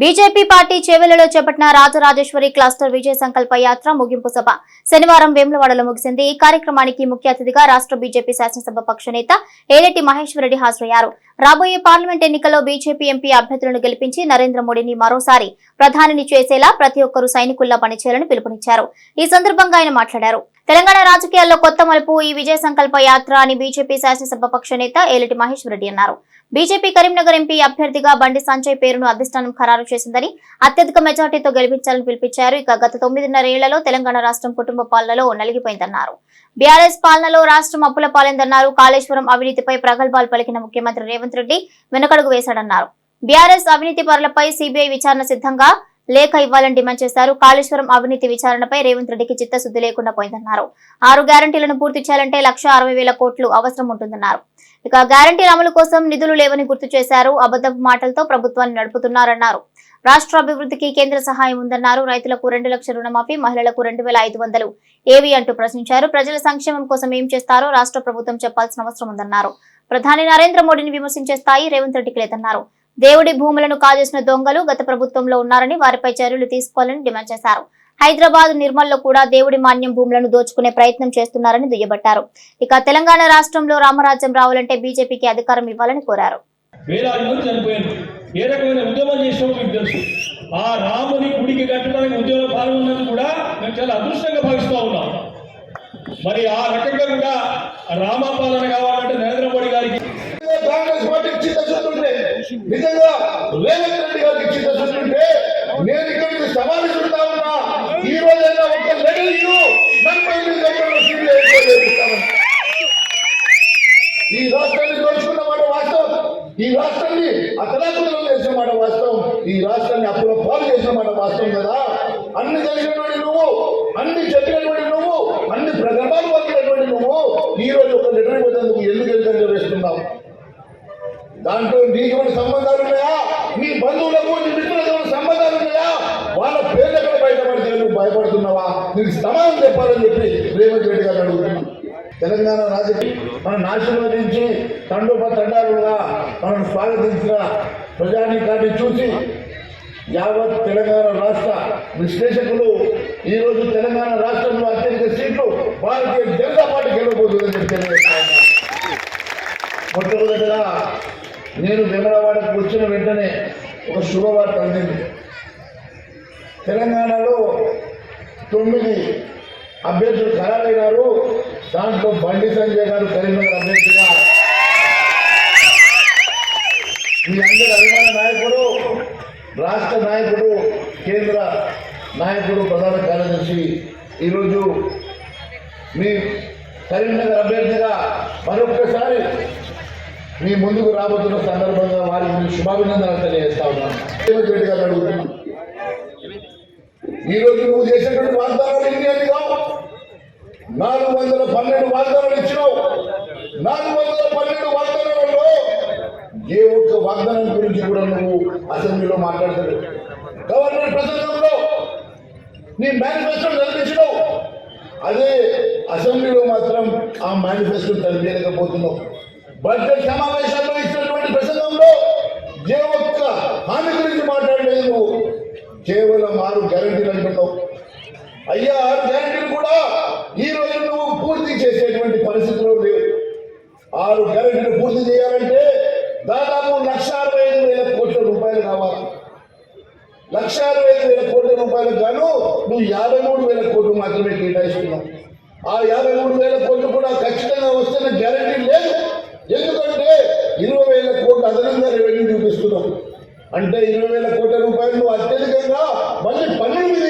BJP party చేవెళ్ళలో చేపట్టిన Rajarajeshwari cluster విజయ సంకల్ప యాత్ర ముగింపు సభ. శనివారం వేములవాడలో ముగిసింది. ఈ కార్యక్రమానికి ముఖ్య అతిథిగా రాష్ట్ర బీజేపీ శాసనసభ పక్ష నేత ఏలెట్టి మహేశ్వరరెడ్డి హాజరయ్యారు. రాబోయే పార్లమెంట్ ఎన్నికల్లో బీజేపీ ఎంపీ అభ్యర్థులను గెలిపించి నరేంద్ర మోడీని మరోసారి ప్రధానిని చేసేలా ప్రతి ఒక్కరూ సైనికుల్లా పనిచేయాలని పిలుపునిచ్చారు. ఈ సందర్భంగా ఆయన మాట్లాడారు. తెలంగాణ రాజకీయాల్లో కొత్త మలుపు ఈ విజయ సంకల్ప యాత్ర అని బీజేపీ శాసనసభ పక్ష నేత ఏలటి మహేశ్వర్ రెడ్డి అన్నారు. బీజేపీ కరీంనగర్ ఎంపీ అభ్యర్థిగా బండి సంజయ్ పేరును అధిష్టానం ఖరారు చేసిందని అత్యధిక మెజార్టీతో గెలిపించాలని పిలిపించారు. ఇక గత తొమ్మిదిన్నరేళ్ళలో తెలంగాణ రాష్ట్రం కుటుంబ పాలనలో నలిగిపోయిందన్నారు. బీఆర్ఎస్ పాలనలో రాష్ట్రం అప్పుల పాలైందన్నారు. కాళేశ్వరం అవినీతిపై ప్రగల్భాలు పలికిన ముఖ్యమంత్రి రేవంత్ రెడ్డి వెనకడుగు వేశాడన్నారు. బీఆర్ఎస్ అవినీతి పరులపై సిబిఐ విచారణ సిద్ధంగా లేఖ ఇవ్వాలని డిమాండ్ చేశారు. కాళేశ్వరం అవినీతి విచారణపై రేవంత్ రెడ్డికి చిత్తశుద్ధి లేకుండా పోయిందన్నారు. ఆరు గ్యారంటీలను పూర్తి చేయాలంటే లక్ష అరవై వేల కోట్లు అవసరం ఉంటుందన్నారు. ఇక గ్యారంటీల అమలు కోసం నిధులు లేవని గుర్తు చేశారు. అబద్ధపు మాటలతో ప్రభుత్వాన్ని నడుపుతున్నారన్నారు. రాష్ట్ర అభివృద్ధికి కేంద్ర సహాయం ఉందన్నారు. రైతులకు రెండు లక్షల రుణమాఫీ మహిళలకు రెండు వేల ఐదు వందలు ఏవి అంటూ ప్రశ్నించారు. ప్రజల సంక్షేమం కోసం ఏం చేస్తారో రాష్ట్ర ప్రభుత్వం చెప్పాల్సిన అవసరం ఉందన్నారు. ప్రధాని నరేంద్ర మోడీని విమర్శించే స్థాయి రేవంత్ రెడ్డికి లేదన్నారు. దేవుడి భూములను కాజేసిన దొంగలు గత ప్రభుత్వంలో ఉన్నారని వారిపై చర్యలు తీసుకోవాలని డిమాండ్ చేశారు. హైదరాబాద్ నిర్మల్లో కూడా దేవుడి మాన్యం భూములను దోచుకునే ప్రయత్నం చేస్తున్నారని దుయ్యబట్టారు. ఇక తెలంగాణ రాష్ట్రంలో రామరాజ్యం రావాలంటే బీజేపీకి అధికారం ఇవ్వాలని కోరారు. ఏ రకమైన ఉద్యమం చేసినామో మీకు తెలుసు. ఆ రాముని గుడికి కట్టడానికి పాల్గొన్నది కూడా మేము చాలా అదృష్టంగా భావిస్తూ ఉన్నాం. మరి ఆ రకంగా కూడా రామపాలన నరేంద్ర మోడీ గారికి కాంగ్రెస్ పార్టీకి చిత్తశుద్ధి ఉంటే నిజంగా రేవంత్ రెడ్డి గారికి చిత్తశుద్ధి ఉంటే నేను ఇక్కడికి సవాలు చుడతా ఉన్నా. ఈ రోజైనా ఒక లెటర్ నలభై ఎనిమిది గంటల్లో సిబిఐ ఈ రాష్ట్రాన్ని దోచుకున్న మాట వాస్తవం. ఈ రాష్ట్రాన్ని అతలాకుతలం చేసిన మాట వాస్తవం. ఈ రాష్ట్రాన్ని అప్పుల పాలు చేసిన మాట వాస్తవం కదా. అన్ని జరిగినటువంటి నువ్వు అన్ని చెప్పినటువంటి నువ్వు అన్ని ప్రగల్భాలు పలికినటువంటి నువ్వు ఈ రోజు ఒక లెటర్ ఇవ్వడానికి ఎందుకు ఎందుకు వేస్తున్నావు దాంట్లో నీకు ఏమైనా సంబంధాలు ఉన్నాయా? నీ బంధువులకు నీ మిత్రులకు ఏమైనా సంబంధాలు ఉన్నాయా? వాళ్ళ పేర్లు ఎక్కడ బయటపడితే నువ్వు భయపడుతున్నావా? నీకు సమాధానం చెప్పాలని చెప్పి రేవంత్ రెడ్డి గారు అడుగుతున్నాను. తెలంగాణ రాజకీయం మనం ఆశీర్వదించి తండోప తండాలుగా మనం స్వాగతించిన ప్రజానీకాన్ని చూసి యావత్ తెలంగాణ రాష్ట్ర విశ్లేషకులు ఈరోజు తెలంగాణ రాష్ట్రంలో అత్యధిక సీట్లు భారతీయ జనతా పార్టీ గెలవబోతుందని చెప్పి తెలియజేస్తా మొట్టమొదటిగా నేను వెమలవాడకు వచ్చిన వెంటనే ఒక శుభవార్త అందింది. తెలంగాణలో తొమ్మిది అభ్యర్థులు ఖరారైనారు. దాంట్లో బండి సంజయ్ గారు కరీంనగర్ అభ్యర్థిగా. మీ అందరి అభిమాన నాయకుడు రాష్ట్ర నాయకుడు కేంద్ర నాయకుడు ప్రధాన కార్యదర్శి ఈరోజు మీ కరీంనగర్ అభ్యర్థిగా మరొక్కసారి మీ ముందుకు రాబోతున్న సందర్భంగా వారికి నేను శుభాభినందనలు తెలియజేస్తా ఉన్నాను. రేవంత్ ఈ రోజు నువ్వు చేసినటువంటి వాగ్దానాలు ఎన్ని అని కావు నాలుగు వందల పన్నెండు వాగ్దానాలు ఇచ్చినావు. నాలుగు వందల పన్నెండు వాగ్దానాలలో ఏ ఒక్క వాగ్దానం గురించి కూడా నువ్వు అసెంబ్లీలో మాట్లాడతాడు గవర్నర్ ప్రసంగంలో నీ మేనిఫెస్టో కల్పించినావు అదే అసెంబ్లీలో మాత్రం ఆ మేనిఫెస్టో తెలియలేకపోతున్నావు బడ్జెట్ సమావేశాల్లో ఇచ్చినటువంటి ప్రసంగంలో ఏ ఒక్క హామీ గురించి మాట్లాడలేదు. నువ్వు కేవలం ఆరు గ్యారంటీలు అంటున్నావు అయ్యా ఆరు గ్యారంటీలు కూడా ఈ రోజు నువ్వు పూర్తి చేసేటువంటి పరిస్థితుల్లో లేవు. ఆరు గ్యారంటీలు పూర్తి చేయాలంటే దాదాపు లక్ష అరవై ఐదు వేల కోట్ల రూపాయలు కావాలి. లక్ష అరవై ఐదు వేల కోట్ల రూపాయలకు గాను నువ్వు యాభై మూడు వేల కోట్లు మాత్రమే కేటాయిస్తున్నావు. ఆ యాభై మూడు వేల కోట్లు కూడా ఖచ్చితంగా వస్తున్న గ్యారంటీ లేదు. ఎందుకంటే ఇరవై వేల కోట్లు అదనంగా రెవెన్యూ చూపిస్తున్నాం. అంటే ఇరవై వేల కోట్ల రూపాయలు అత్యధికంగా మళ్ళీ పన్నెండు మీద